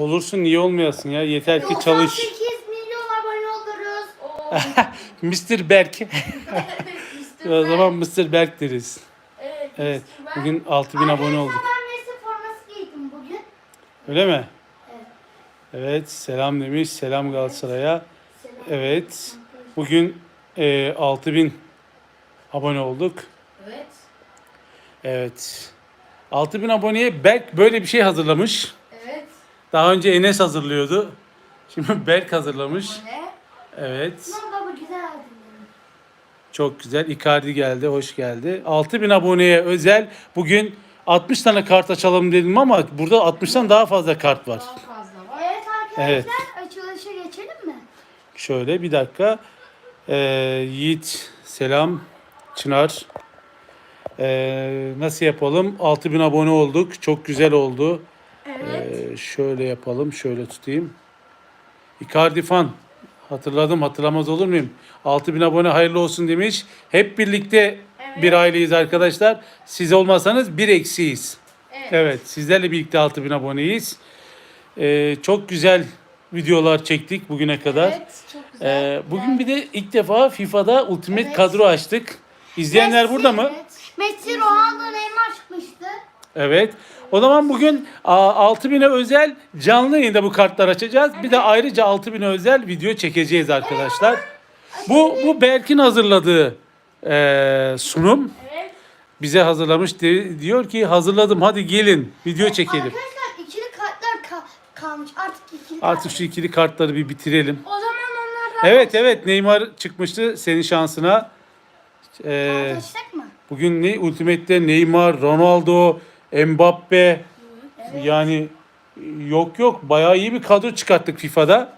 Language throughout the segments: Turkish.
Olursun niye olmayasın ya. Yeter ki çalış. 98 milyon abone oluruz. Oo. Mr. Berk. Mr. o zaman Mr. Berk deriz. Evet. Evet. Mr. Berk. Bugün 6000 abone olduk. Ben Messi forması giydim bugün. Öyle mi? Evet. Evet. Selam demiş. Selam Galatasaray'a. Selam. Evet. Bugün e, 6000 abone olduk. Evet. Evet. 6000 aboneye Berk böyle bir şey hazırlamış. Daha önce Enes hazırlıyordu. Şimdi Berk hazırlamış. Ne? Evet. Aman baba güzel aldın. Çok güzel. Icardi geldi. Hoş geldi. 6000 aboneye özel bugün 60 tane kart açalım dedim ama burada 60'tan daha fazla kart var. Daha fazla var. Evet arkadaşlar Evet. açılışa geçelim mi? Şöyle bir dakika. Ee, Yiğit selam. Çınar. Ee, nasıl yapalım? 6000 abone olduk. Çok güzel oldu. Evet. Ee, şöyle yapalım. Şöyle tutayım. Icardi fan. Hatırladım. Hatırlamaz olur muyum? 6000 abone hayırlı olsun demiş. Hep birlikte Evet. bir aileyiz arkadaşlar. Siz olmasanız bir eksiyiz. Evet. Evet. Sizlerle birlikte 6000 aboneyiz. Ee, çok güzel videolar çektik bugüne kadar. Evet. Çok güzel. Ee, bugün bir de ilk defa FIFA'da Ultimate Evet. kadro açtık. İzleyenler Messi, burada mı? evet. Messi, Ronaldo, Neymar çıkmıştı. Evet. O zaman bugün a, 6000'e özel canlı yayında bu kartlar açacağız. Bir de ayrıca 6000'e özel video çekeceğiz arkadaşlar. Bu bu Berk'in hazırladığı e, sunum. Bize hazırlamış Di- diyor ki hazırladım hadi gelin video çekelim. Arkadaşlar ikili kartlar ka- kalmış. Artık ikili Artık şu ikili kartları bir bitirelim. O zaman onlardan Evet evet Neymar çıkmıştı senin şansına. Ee, mı? Bugün ne Ultimate'de Neymar, Ronaldo, Mbappe yani yok yok bayağı iyi bir kadro çıkarttık FIFA'da.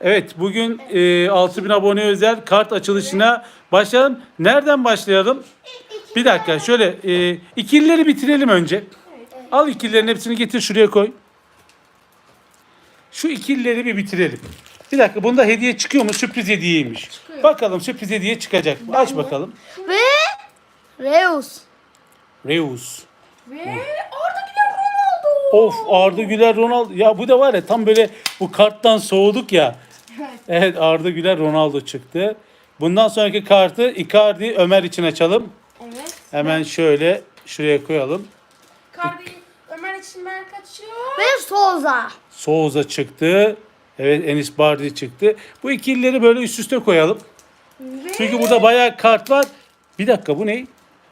Evet bugün e, 6000 abone özel kart açılışına başlayalım. Nereden başlayalım? Bir dakika şöyle e, ikilileri bitirelim önce. Al ikililerin hepsini getir şuraya koy. Şu ikilileri bir bitirelim. Bir dakika bunda hediye çıkıyor mu? Sürpriz hediyeymiş. Bakalım sürpriz hediye çıkacak mı? Aç bakalım. Ve Reus. Reus. Ve Arda Güler Ronaldo. Of Arda Güler Ronaldo. Ya bu da var ya tam böyle bu karttan soğuduk ya. Evet. Evet Arda Güler Ronaldo çıktı. Bundan sonraki kartı Icardi Ömer için açalım. Evet. Hemen şöyle şuraya koyalım. Kardi Ömer için ben kaçıyor. Ve Souza. Souza çıktı. Evet Enis Bardi çıktı. Bu ikilileri böyle üst üste koyalım. Ve Çünkü burada bayağı kart var. Bir dakika bu ne?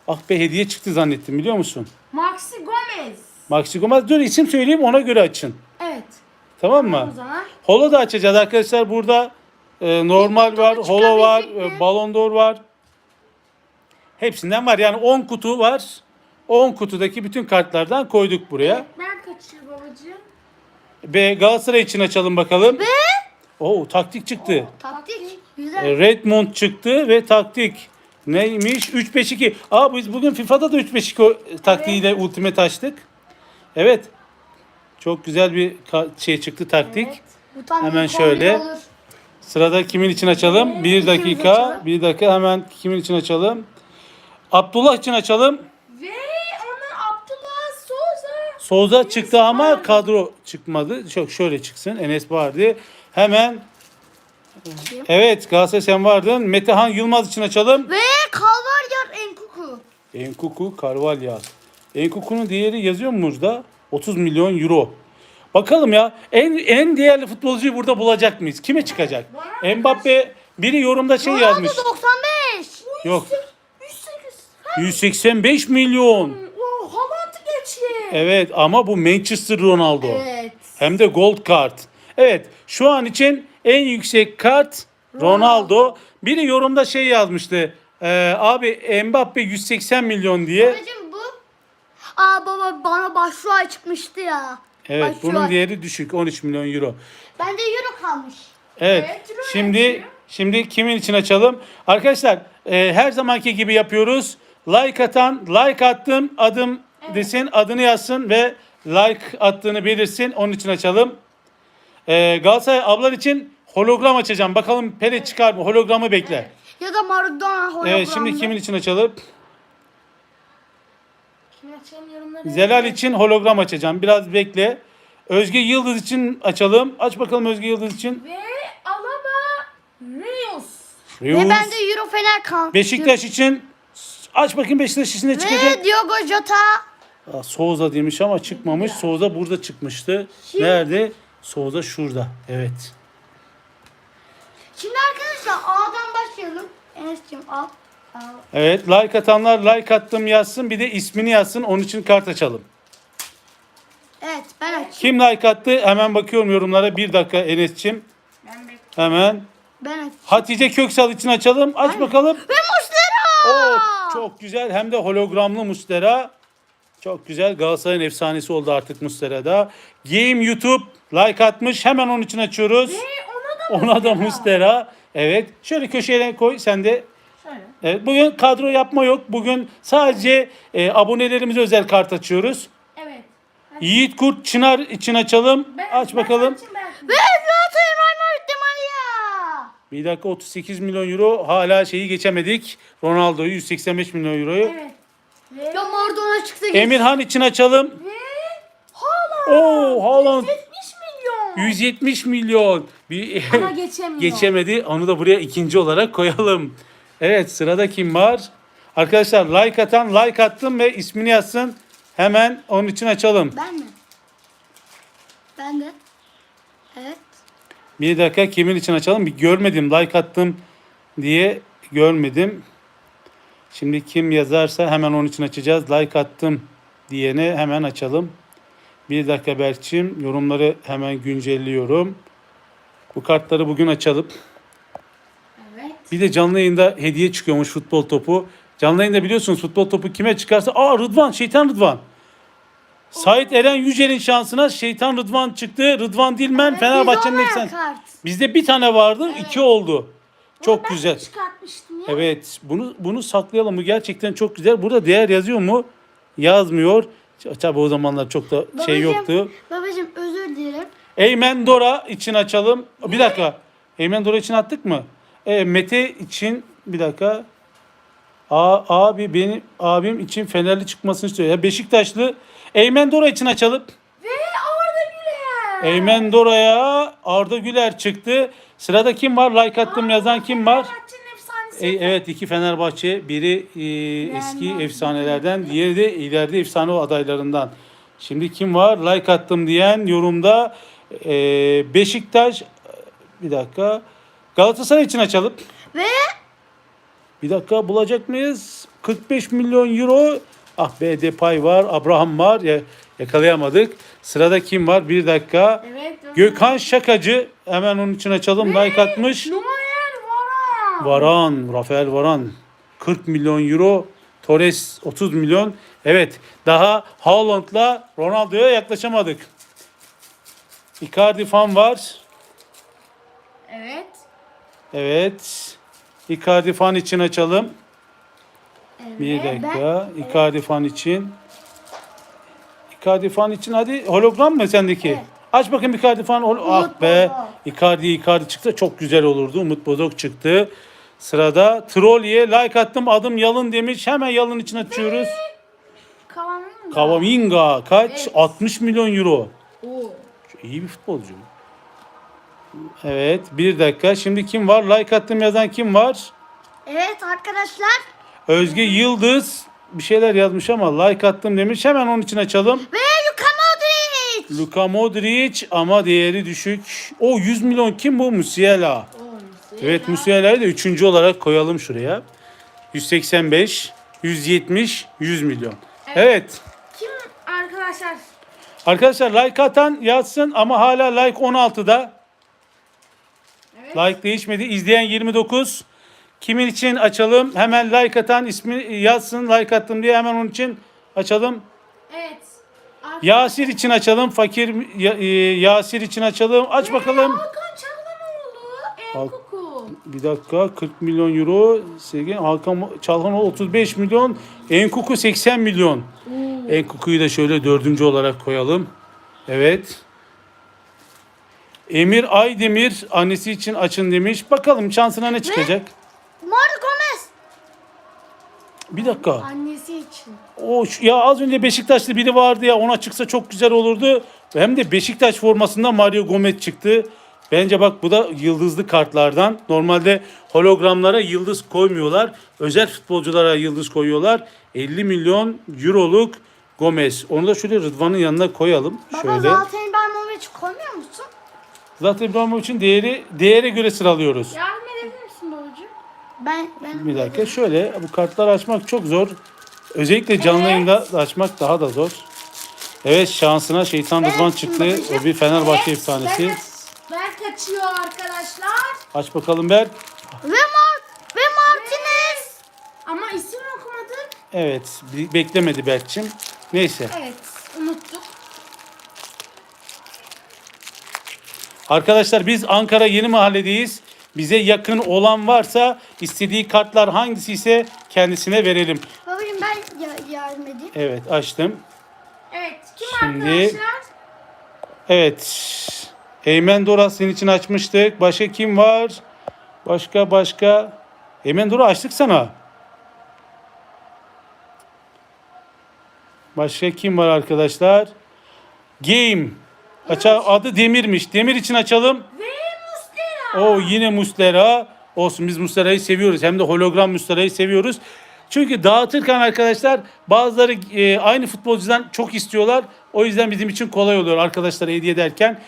Ah be hediye çıktı zannettim biliyor musun? Maxi Gomez. Maxi Gomez dur isim söyleyeyim ona göre açın. Evet. Tamam mı? O zaman Holo da açacağız arkadaşlar. Burada e, normal var, kutu holo var, e, Ballon d'Or var. Hepsinden var. Yani 10 kutu var. 10 kutudaki bütün kartlardan koyduk buraya. ben kaçıyor babacığım. Ve Galatasaray için açalım bakalım. Ve Oo taktik çıktı. Taktik. Güzel. E, Redmond çıktı ve taktik. Neymiş? 3-5-2. Aa biz bugün FIFA'da da 3-5-2 o- taktiğiyle Ultimate açtık. Evet. Çok güzel bir şey çıktı taktik. Evet. Bu tam Hemen şöyle. olur. Sırada kimin için açalım? Bir ikimiz dakika. açalım. Bir dakika hemen kimin için açalım? Abdullah için açalım. Ve ona Abdullah Souza. Souza çıktı ama Bardi. kadro çıkmadı. Çok şöyle çıksın. Enes Bardi. Hemen Evet Galatasaray sen vardın. Metehan Yılmaz için açalım. Ve Enkuku. Carvalho. Enkuku'nun değeri yazıyor mu burada? 30 milyon euro. Bakalım ya en en değerli futbolcuyu burada bulacak mıyız? Kime çıkacak? Mbappe biri yorumda şey yazmış. Ronaldo 95. Yok. 108. 185 milyon. O Haaland'ı geçti. Evet ama bu Manchester Ronaldo. Evet. Hem de gold kart. Evet şu an için en yüksek kart Ronaldo. Biri yorumda şey yazmıştı. Ee, abi Mbappe 180 milyon diye. Babacım bu. Aa baba bana başrol çıkmıştı ya. Evet Başrol. bunun değeri düşük 13 milyon euro. Bende euro kalmış. Evet. Evet, euro Şimdi yazıyor. şimdi kimin için açalım? Arkadaşlar e, her zamanki gibi yapıyoruz. Like atan like attım adım desin adını yazsın ve like attığını belirsin. Onun için açalım. E, Galatasaray ablar için hologram açacağım. Bakalım Pele çıkar mı? Hologramı bekle. Ya da Maradona hologramlı. Evet şimdi kimin için açalım? Zelal için hologram açacağım. Biraz bekle. Özge Yıldız için açalım. Aç bakalım Özge Yıldız için. Ve Alaba Reus. Ve Reus. ben de Euro Fener kan. Beşiktaş için aç bakayım Beşiktaş için ne çıkacak? Ve Diogo Jota. Souza demiş ama çıkmamış. Souza burada çıkmıştı. Nerede? Souza şurada. Evet. Şimdi arkadaşlar A'dan başlayalım. Enes'cim al. Al. Evet like atanlar like attım yazsın. Bir de ismini yazsın. Onun için kart açalım. Evet ben açayım. Kim like attı? Hemen bakıyorum yorumlara. Bir dakika Enes'cim. Ben bekliyorum. Hemen. Ben açayım. Hatice Köksal için açalım. Aç bakalım. Ve Muslera. Oo, çok güzel. Hem de hologramlı Mustera. Çok güzel. Galatasaray'ın efsanesi oldu artık Mustera'da. Game YouTube like atmış. Hemen onun için açıyoruz. Ve ona da Mustera. Evet. Şöyle köşeye koy. Sen de Şöyle. Evet, bugün kadro yapma yok. Bugün sadece e, abonelerimize özel kart açıyoruz. Evet. Yiğit Kurt Çınar için açalım. Ben- Aç ben bakalım. açayım, ben- Ve Maria. Bir dakika 38 milyon euro. Hala şeyi geçemedik. Ronaldo'yu 185 milyon euroyu. Evet. Ve, Ya Maradona çıktı. Emirhan için açalım. ve Haaland. Oo Haaland 70 milyon. 170 milyon. Bir Ama geçemiyor. geçemedi. Onu da buraya ikinci olarak koyalım. Evet sırada kim var? Arkadaşlar like atan like attım ve ismini yazsın. Hemen onun için açalım. Ben mi? Ben de. Evet. Bir dakika kimin için açalım? Bir görmedim. Like attım diye görmedim. Şimdi kim yazarsa hemen onun için açacağız. Like attım diyene hemen açalım. Bir dakika Berkçim. Yorumları hemen güncelliyorum. Bu kartları bugün açalım. Evet. Bir de canlı yayında hediye çıkıyormuş futbol topu. Canlı yayında biliyorsunuz futbol topu kime çıkarsa aa Rıdvan, şeytan Rıdvan. Sait Eren Yücel'in şansına şeytan Rıdvan çıktı. Rıdvan Dilmen Fenerbahçe'nin Biz efsanesi. Bizde bir tane vardı, iki oldu. Çok ben güzel. Evet, bunu bunu saklayalım. Bu gerçekten çok güzel. Burada değer yazıyor mu? Yazmıyor. Tabii o zamanlar çok da şey Babacım, yoktu. Babacım özür dilerim. Eymen Dora için açalım. Bir dakika. Eymen Dora için attık mı? E, Mete için bir dakika. A, abi benim abim için Fenerli çıkmasını istiyor. Ya Beşiktaşlı Eymen Dora için açalım. Ve Arda Güler. Eymen Dora'ya Arda Güler çıktı. Sırada kim var? Like attım yazan kim var? Efsanesi. E, evet iki Fenerbahçe. Biri e, eski efsanelerden, diğeri de ileride efsane adaylarından. Şimdi kim var? Like attım diyen yorumda e, Beşiktaş bir dakika Galatasaray için açalım. Ve Bir dakika bulacak mıyız? 45 milyon euro. Ah be Depay var, Abraham var. Ya, yakalayamadık. Sırada kim var? Bir dakika. Evet. Gökhan Şakacı. Hemen onun için açalım. Like atmış. Numaralar Varan. Rafael Varan 40 milyon euro, Torres 30 milyon. Evet, daha Haaland'la Ronaldo'ya yaklaşamadık. Icardi fan var. Evet. Evet. Icardi fan için açalım. Bir dakika. Icardi fan için. Icardi fan için hadi hologram mı sendeki? Evet. Aç bakayım Icardi fan. Hol- ah be. Icardi Icardi çıksa çok güzel olurdu. Umut Bozok çıktı. Sırada Trolli'ye like attım adım Yalın demiş. Hemen Yalın için açıyoruz. Kavaminga. Kavaminga kaç? Evet. 60 milyon euro. Oo. İyi bir futbolcu. Evet bir dakika. Şimdi kim var? Like attım yazan kim var? evet arkadaşlar. Özge Yıldız bir şeyler yazmış ama like attım demiş. Hemen onun için açalım. Ve Modric. Luka Modric ama değeri düşük. O 100 milyon kim bu? Musiala. Evet Musiala'yı da üçüncü olarak koyalım şuraya. 185, 170, 100 milyon. Evet. Kim arkadaşlar? Arkadaşlar like atan yazsın ama hala like 16'da. Evet. Like değişmedi. İzleyen 29. Kimin için açalım? Hemen like atan ismi yazsın. Like attım diye hemen onun için açalım. Evet. Yasir için açalım. Fakir Ya- e, Yasir için açalım. Aç bakalım. Hakan Çalhanoğlu. Enkuku. Bir dakika 40 milyon euro. Sevgili Hakan Çalhanoğlu 35 milyon. Enkuku 80 milyon. Enkuku'yu da şöyle dördüncü olarak koyalım. Evet. Emir Aydemir annesi için açın demiş. Bakalım şansına ne çıkacak? Gomez. Bir dakika. Annesi için. O ya az önce Beşiktaşlı biri vardı ya ona çıksa çok güzel olurdu. Hem de Beşiktaş formasında Mario Gomez çıktı. Bence bak bu da yıldızlı kartlardan. Normalde hologramlara yıldız koymuyorlar. Özel futbolculara yıldız koyuyorlar. 50 milyon euroluk Gomez. Onu da şöyle Rıdvan'ın yanına koyalım. Baba Şöyle. Zlatan İbrahimovic koymuyor musun? Zlatan İbrahimovic'in değeri değere göre sıralıyoruz. Babacığım? Ben ben Bir dakika şöyle bu kartları açmak çok zor. Özellikle canlı Evet. yayında açmak daha da zor. Evet şansına şeytan Ben Rıdvan çıktı. bakacağım. O bir Fenerbahçe Evet, efsanesi. Berk, Berk açıyor arkadaşlar. Aç bakalım Berk. ve Mart ve Martinez. Ama isim okumadık. Evet beklemedi Berk'cim. Neyse. Evet unuttuk. Arkadaşlar biz Ankara Yeni Mahalle'deyiz. Bize yakın olan varsa istediği kartlar hangisi ise kendisine verelim. Babacığım ben ya- yardım edeyim. Evet açtım. Evet kim Şimdi- arkadaşlar? Evet. Eymen Dora senin için açmıştık. Başka kim var? Başka başka. Eymen Dora açtık sana. Başka kim var arkadaşlar? Game. Aça, adı Demir'miş. Demir için açalım. Ve. O yine Muslera. Olsun biz Muslera'yı seviyoruz. Hem de hologram Muslera'yı seviyoruz. Çünkü dağıtırken arkadaşlar bazıları e, aynı futbolcudan çok istiyorlar. O yüzden bizim için kolay oluyor arkadaşlara hediye ederken.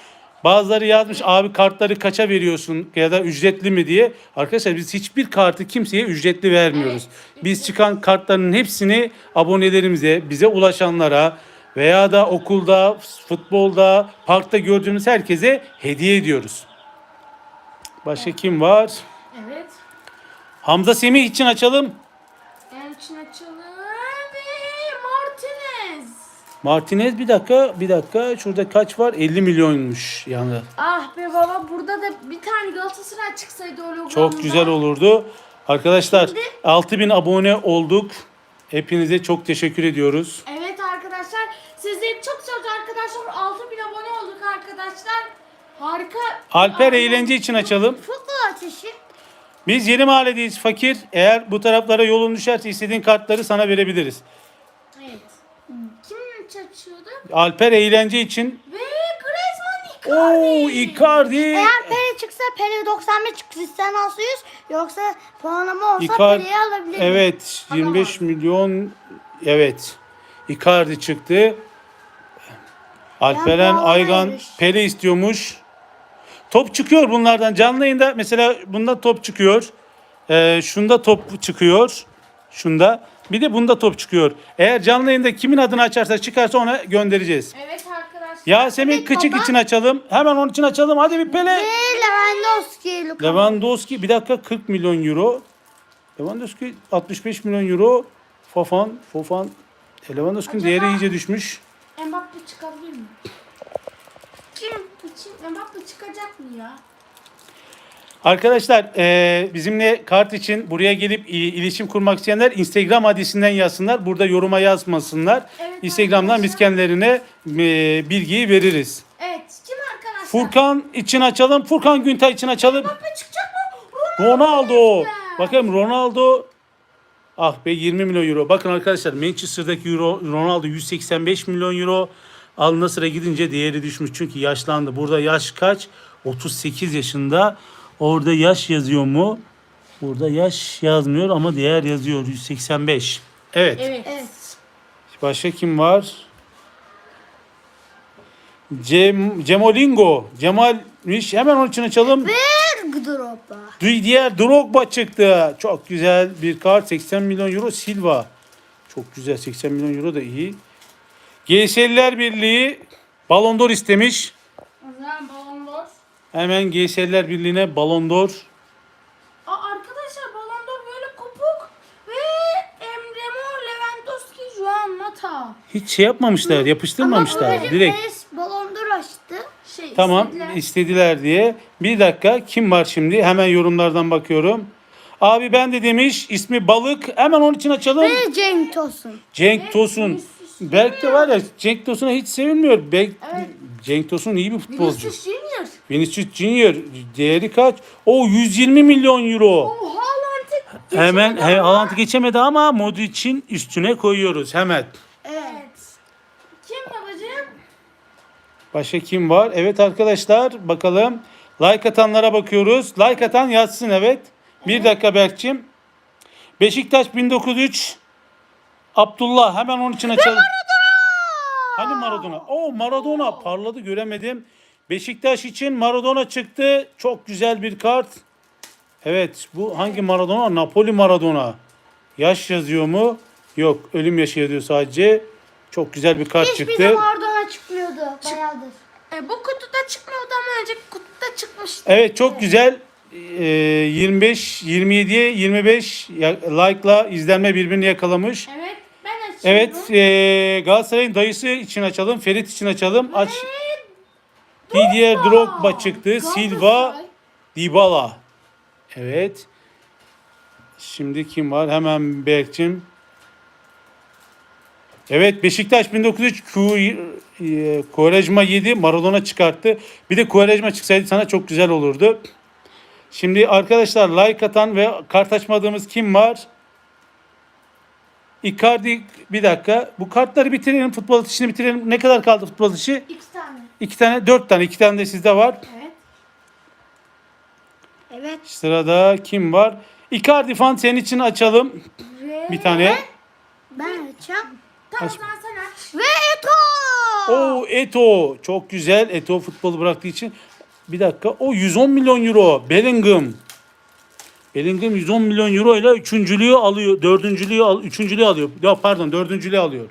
Bazıları yazmış abi kartları kaça veriyorsun ya da ücretli mi diye. Arkadaşlar biz hiçbir kartı kimseye ücretli vermiyoruz. Biz çıkan kartların hepsini abonelerimize, bize ulaşanlara veya da okulda, futbolda, parkta gördüğümüz herkese hediye ediyoruz. Başka kim var? Evet. Hamza Semih için açalım. En için açalım ve Martinez. Martinez bir dakika, bir dakika. Şurada kaç var? 50 milyonmuş yani. Ah be baba burada da bir tane Galatasaray çıksaydı hologramda. Çok güzel olurdu. Arkadaşlar 6000 abone olduk. Hepinize çok teşekkür ediyoruz. Evet arkadaşlar sizleri çok seviyoruz arkadaşlar. 6000 abone olduk arkadaşlar. Harika. Alper eğlence için açalım. Futbol ateşi. Biz yeni mahalledeyiz fakir. Eğer bu taraflara yolun düşerse istediğin kartları sana verebiliriz. Evet. Kim açıyordu? Alper eğlence için. Ve Griezmann Icardi. Oo Icardi. Eğer Pele çıksa Pele 91 Cristiano 100 yoksa puanlama olsa Icardi. Pele'yi alabilirim. Evet 25 milyon evet. Icardi çıktı. Alperen Aygan. Pele istiyormuş. Top çıkıyor bunlardan. Canlı yayında mesela bunda top çıkıyor. Ee, şunda top çıkıyor. Şunda. Bir de bunda top çıkıyor. Eğer canlı yayında kimin adını açarsa çıkarsa ona göndereceğiz. Evet arkadaşlar. Yasemin Evet, Kıçık baba. için açalım. Hemen onun için açalım. Hadi bir Pele. Ve Lewandowski. Luka. Lewandowski bir dakika 40 milyon euro. Lewandowski 65 milyon euro. Fofan, Fofan. E, Lewandowski'nin değeri iyice düşmüş. Mbappe çıkabilir mi? Kim için çıkacak mı ya? Arkadaşlar e, bizimle kart için buraya gelip i- iletişim kurmak isteyenler Instagram adresinden yazsınlar. Burada yoruma yazmasınlar. Evet, Instagram'dan biz arkadaşlar. kendilerine e, bilgiyi veririz. Evet kim arkadaşlar? Furkan için açalım. Furkan Güntay için açalım. Mbappe çıkacak mı? Ronaldo. Lütfen. Bakın Ronaldo. Ah be 20 milyon euro. Bakın arkadaşlar Manchester'daki euro, Ronaldo 185 milyon euro. Al Nasır'a gidince değeri düşmüş. Çünkü yaşlandı. Burada yaş kaç? 38 yaşında. Orada yaş yazıyor mu? Burada yaş yazmıyor ama değer yazıyor. 185. Evet. Evet. Evet. Başka kim var? Cem, Cemolingo. Cemal'miş. Hemen onun için açalım. Ve Drogba. Diğer Drogba çıktı. Çok güzel bir kart. 80 milyon euro Silva. Çok güzel. 80 milyon euro da iyi. GS'liler Birliği Ballon d'Or istemiş. O zaman Ballon d'Or. Hemen GS'liler Birliği'ne Ballon d'Or. Aa, arkadaşlar Ballon d'Or böyle kopuk. Ve Emre Mor, Lewandowski, Juan Mata. Hiç şey yapmamışlar, yapıştırmamışlar. Ama Direkt. Perez Ballon d'Or açtı. Şey, Tamam istediler. istediler diye. Bir dakika kim var şimdi? Hemen yorumlardan bakıyorum. Abi ben de demiş ismi Balık. Hemen onun için açalım. Ve Cenk Tosun. Cenk Tosun. Berk de var ya Cenk Tosun'a hiç sevilmiyor. Berk, Cenk Tosun iyi bir futbolcu. Vinicius Junior. Vinicius Junior değeri kaç? O 120 milyon euro. O Haaland'ı Hemen he, Haaland geçemedi ama Modric'in üstüne koyuyoruz hemen. Evet. Kim babacığım? Başka kim var? Evet arkadaşlar bakalım. Like atanlara bakıyoruz. Like atan yazsın evet. Bir dakika Berk'cim. Beşiktaş 1903. Abdullah hemen onun için açalım. Hani Maradona? Oo Maradona parladı göremedim. Beşiktaş için Maradona çıktı. Çok güzel bir kart. Evet bu hangi Maradona? Napoli Maradona. Yaş yazıyor mu? Yok ölüm yaşı yazıyor sadece. Çok güzel bir kart Hiçbir çıktı. zaman Maradona çıkmıyordu. Bayağıdır. E, bu kutuda çıkmıyordu ama önceki kutuda çıkmıştı. Evet çok güzel. Ee, 25 27'ye 25 ya- like'la izlenme birbirini yakalamış. Evet. Evet ee, Galatasaray'ın dayısı için açalım. Ferit için açalım. Aç. Didier Drogba çıktı. Silva. Dybala. Evet. Şimdi kim var? Hemen Berk'cim. Evet Beşiktaş 1903 Ku- e, Quaresma 7 Maradona çıkarttı. Bir de Quaresma çıksaydı sana çok güzel olurdu. Şimdi arkadaşlar like atan ve kart açmadığımız kim var? Icardi bir dakika. Bu kartları bitirelim. Futbol işini bitirelim. Ne kadar kaldı futbol işi? İki tane. İki tane, dört tane. iki tane de sizde var. Evet. Evet. Sırada kim var? Icardi fan senin için açalım. Ve... Bir tane. Ben açacağım. Tamam Aç. sen aç. Ve Eto. O Eto. Çok güzel. Eto futbolu bıraktığı için. Bir dakika. O 110 milyon euro. Bellingham. Bellingham 110 milyon euro ile üçüncülüğü alıyor. Dördüncülüğü al, üçüncülüğü alıyor. Ya pardon dördüncülüğü alıyor.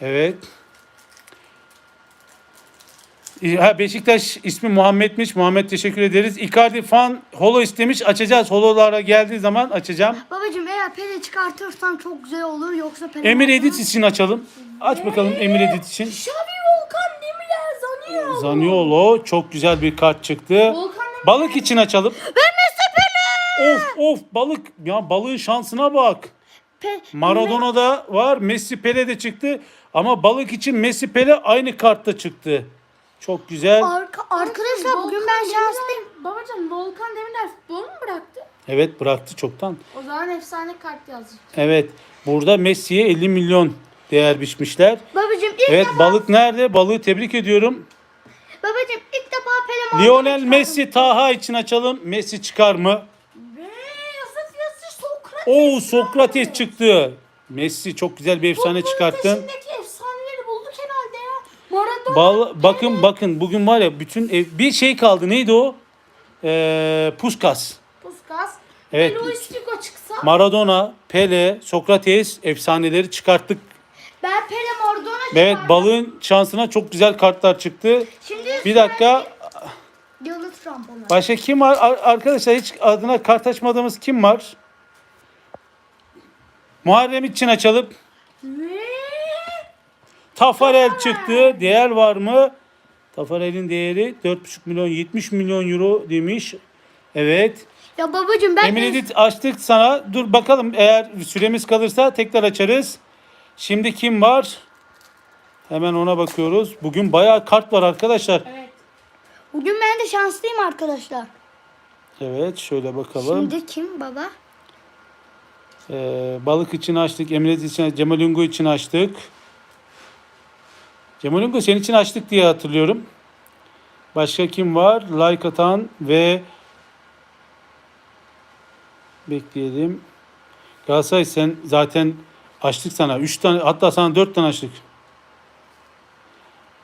Evet. Evet. Ha, Beşiktaş ismi Muhammed'miş. Muhammed teşekkür ederiz. Icardi fan holo istemiş. Açacağız. Hololara geldiği zaman açacağım. Babacım eğer Pele çıkartırsan çok güzel olur. Yoksa Pele Emir Edit için açalım. Aç bakalım Emir Edit için. Şavi Volkan Demirel Zaniolo. Zaniolo çok güzel bir kart çıktı. Volkan. Balık için açalım. Pele. Of of balık. Ya balığın şansına bak. Pe- Maradona da var. Messi Pele de çıktı. Ama balık için Messi Pele aynı kartta çıktı. Çok güzel. Arka, arkadaşlar bugün ben Demirel- şanslıyım. Babacım Volkan Demirel futbol mu bıraktı? Evet bıraktı çoktan. O zaman efsane kart yazdı. Evet. Burada Messi'ye 50 milyon değer biçmişler. Babacım ilk Evet defa, balık nerede? Balığı tebrik ediyorum. babacım ilk defa Pele Lionel. Messi Taha için açalım. Messi çıkar mı? Ve yazık yazık Sokrates. Oo Sokrates çıktı. Messi çok güzel bir efsane çıkarttın. peşindeki efsaneleri bulduk herhalde ya. Maradona. Bal, bakın bakın bugün var ya bütün ev, bir şey kaldı. Neydi o? Ee, Puskas. Puskas. Evet. Ve Luis Figo çıksa. Maradona, Pele, Sokrates efsaneleri çıkarttık. Ben Pele Maradona Evet çıkardım. balığın şansına çok güzel kartlar çıktı. Şimdi Bir dakika. Donald Trump ona. Başka kim var? Ar- Arkadaşlar hiç adına kart açmadığımız kim var? Muharrem için açalım. Tafarel çıktı. Değer var mı? Tafarel'in değeri 4,5 milyon 70 milyon euro demiş. Evet. Ya babacım ben Emir Edit açtık sana. Dur bakalım eğer süremiz kalırsa tekrar açarız. Şimdi kim var? Hemen ona bakıyoruz. Bugün bayağı kart var arkadaşlar. evet. bugün ben de şanslıyım arkadaşlar. Evet şöyle bakalım. Şimdi kim baba? Ee, balık için açtık. Emre Edit için, Cemal Ungu için açtık. Cemal Ungu senin için açtık diye hatırlıyorum. Başka kim var? Like atan ve bekleyelim. Galatasaray sen zaten açtık sana. 3 tane hatta sana 4 tane açtık.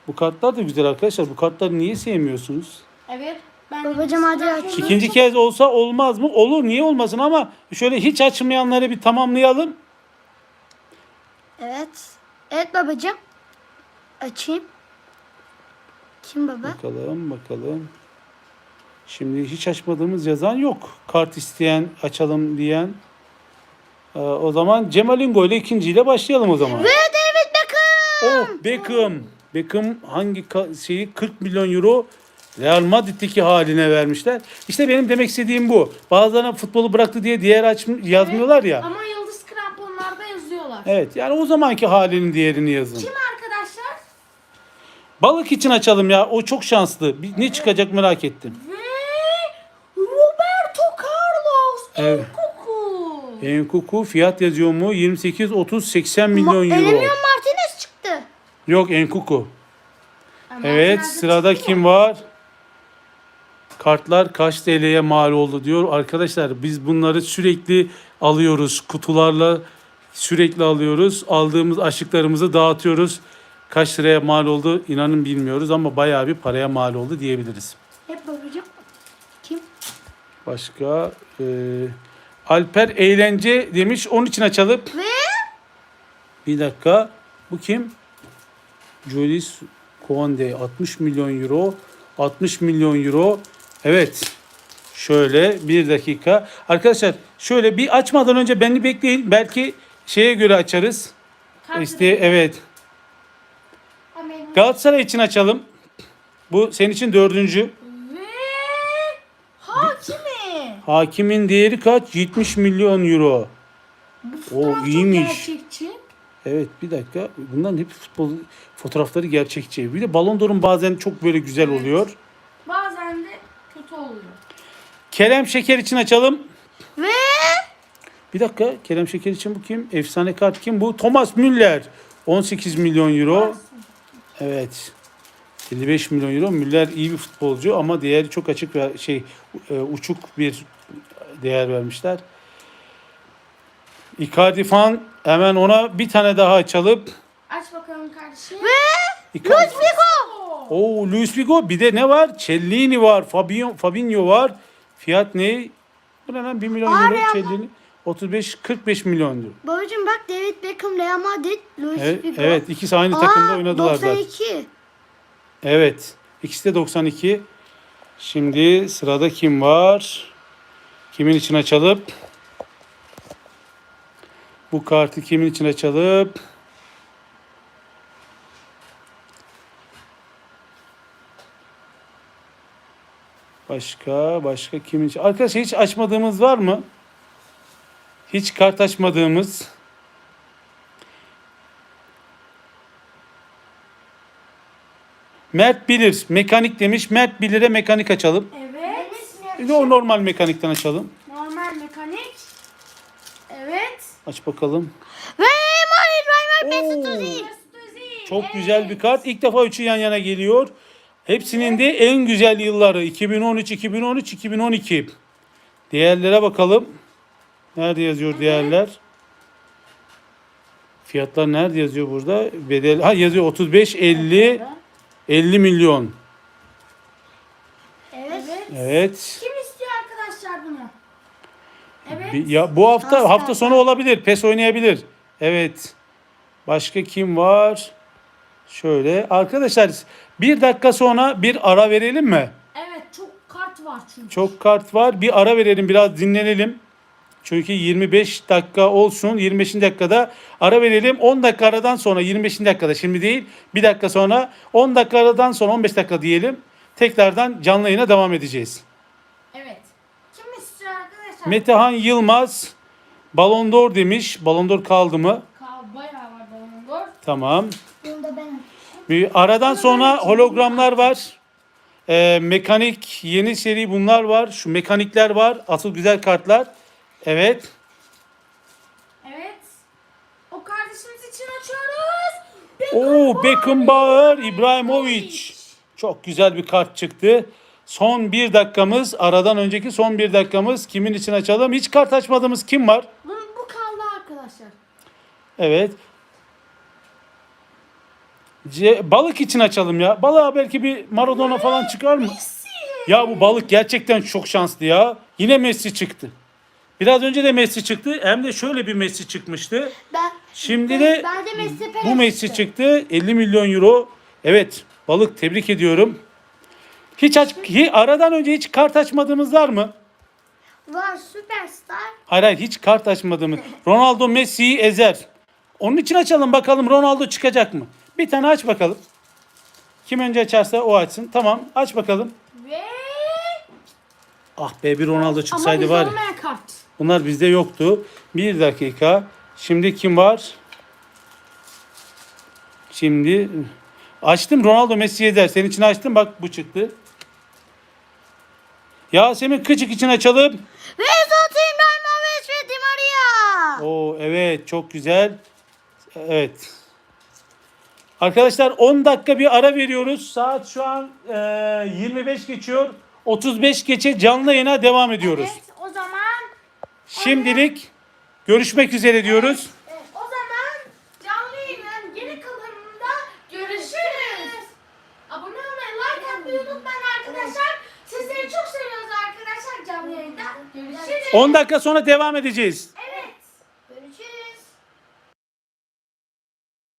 Bu kartlar da güzel arkadaşlar. Bu kartları niye sevmiyorsunuz? Evet. Ben Babacım hadi aç. İkinci kez olsa olmaz mı? Olur niye olmasın ama şöyle hiç açmayanları bir tamamlayalım. Evet. Evet babacım. Açayım. Kim baba? Bakalım bakalım. Şimdi hiç açmadığımız yazan yok. Kart isteyen, açalım diyen. Ee, o zaman Cemal Ingo ile ikinciyle başlayalım o zaman. Ve David Beckham. Oh Beckham. Beckham hangi ka- şeyi 40 milyon euro Real Madrid'deki haline vermişler. İşte benim demek istediğim bu. Bazılarına futbolu bıraktı diye diğer aç yazmıyorlar ya. Ama yıldız kramponlarda yazıyorlar. Evet yani o zamanki halinin diğerini yazın. Kim arkadaşlar? Balık için açalım ya. O çok şanslı. Bir- Ne çıkacak merak ettim. Ve Roberto Carlos Evet. İlkokul. Enkuku fiyat yazıyor mu? 28, 30, 80 milyon euro. Martinez çıktı. Yok Enkuku. Ama Evet nerede sırada çıktı kim var? Kartlar kaç TL'ye mal oldu diyor. Arkadaşlar biz bunları sürekli alıyoruz. Kutularla sürekli alıyoruz. Aldığımız aşıklarımızı dağıtıyoruz. Kaç liraya mal oldu inanın bilmiyoruz ama bayağı bir paraya mal oldu diyebiliriz. Hep babacığım. Kim? Başka e, Alper Eğlence demiş. Onun için açalım. Ve Bir dakika. Bu kim? Julius Konde 60 milyon euro. 60 milyon euro. Evet. Şöyle bir dakika. Arkadaşlar şöyle bir açmadan önce beni bekleyin. Belki şeye göre açarız. İşte evet. Galatasaray için açalım. Bu senin için dördüncü. Ve hakimi. Hakimin değeri kaç? 70 milyon euro. Çok iyiymiş. gerçekçi. Evet bir dakika. Bunların hep futbol fotoğrafları gerçekçi. Bir de Ballon d'Or'un bazen çok böyle güzel Evet. oluyor. Bazen de kötü oluyor. Kerem Şeker için açalım. ve Bir dakika. Kerem Şeker için bu kim? Efsane kart kim? Bu Thomas Müller. 18 milyon euro. Evet. 55 milyon euro. Müller iyi bir futbolcu ama değeri çok açık ve şey e, uçuk bir değer vermişler. Icardi fan hemen ona bir tane daha açalım. Aç bakalım kardeşim. Icardi. Oo. Oo Luis Figo bir de ne var? Cellini var, Fabio, Fabinho var. Fiyat ne? Bu ne lan 1 milyon Var euro ya. Cellini. 35 45 milyon diyor. babacığım bak David Beckham, Real Madrid, Luis Evet, Figo. evet ikisi aynı Aa, takımda oynadılar zaten. 92. Evet. İkisi de 92. Şimdi sırada kim var? Kimin için açalım? Bu kartı kimin için açalım? Başka, başka kimin için? Arkadaşlar hiç açmadığımız var mı? Hiç kart açmadığımız. Mert bilir. Mekanik demiş. Mert bilir'e mekanik açalım. Evet. Bir de o normal mekanikten açalım. Normal mekanik. Evet. Aç bakalım. Ve Mesut Oo. Özil. Mesut Özil. Çok Evet. güzel bir kart. İlk defa üçü yan yana geliyor. Hepsinin de en güzel yılları 2013, 2013, 2012. Değerlere bakalım. Nerede yazıyor değerler? Fiyatlar nerede yazıyor burada? Bedel ha yazıyor 35 50 50 milyon. Evet. Evet. Kim istiyor arkadaşlar bunu? Evet. Ya bu hafta Az hafta sonu olabilir. PES oynayabilir. Evet. Başka kim var? Şöyle arkadaşlar bir dakika sonra bir ara verelim mi? Evet çok kart var çünkü. Çok kart var. Bir ara verelim biraz dinlenelim. Çünkü 25 dakika olsun. 25. dakikada ara verelim. 10 dakika aradan sonra 25. dakikada şimdi değil. Bir dakika sonra 10 dakika aradan sonra 15 dakika diyelim. Tekrardan canlı yayına devam edeceğiz. Evet. Kim istiyor arkadaşlar? Metehan Yılmaz Ballon d'Or demiş. Ballon d'Or kaldı mı? Ka- Bayağı var Ballon d'Or. Tamam. Bunu da ben Bir aradan sonra hologramlar var. Ee, mekanik yeni seri bunlar var. Şu mekanikler var. Asıl güzel kartlar. Evet. Evet. O kardeşimiz için açıyoruz. Oo Beckenbauer İbrahimovic. Çok güzel bir kart çıktı. Son bir dakikamız. Aradan önceki son bir dakikamız. Kimin için açalım? Hiç kart açmadığımız kim var? Bu, bu kaldı arkadaşlar. Evet. C- balık için açalım ya. Balığa belki bir Maradona falan çıkar mı? Ya bu balık gerçekten çok şanslı ya. Yine Messi çıktı. Biraz önce de Messi çıktı. Hem de şöyle bir Messi çıkmıştı. ben Şimdi de ben de Messi bu Messi çıktı. çıktı. 50 milyon euro. Evet. Balık tebrik ediyorum. Hiç aç, hi- aradan önce hiç kart açmadığımız var mı? Var süperstar. Hayır hayır hiç kart açmadığımız. Ronaldo Messi'yi ezer. Onun için açalım bakalım Ronaldo çıkacak mı? Bir tane aç bakalım. Kim önce açarsa o açsın. Tamam aç bakalım. Ve Ah be bir Ronaldo ama çıksaydı var. ya. olmayan kart. Bunlar bizde yoktu. Bir dakika. Şimdi kim var? Şimdi açtım Ronaldo Messi ezer. Senin için açtım bak bu çıktı. Yasemin Kıçık için açalım. Ve Zlatan İbrahimovic ve Di Maria. çok güzel. Evet. Arkadaşlar 10 dakika bir ara veriyoruz. Saat şu an e, 25 geçiyor. 35 geçe canlı yayına devam ediyoruz. Evet o zaman Şimdilik görüşmek üzere diyoruz. o zaman canlı yayının geri kalanında görüşürüz. Abone olmayı, like atmayı unutmayın arkadaşlar. Sizleri çok seviyoruz arkadaşlar canlı yayında. Görüşürüz. 10 dakika sonra devam edeceğiz.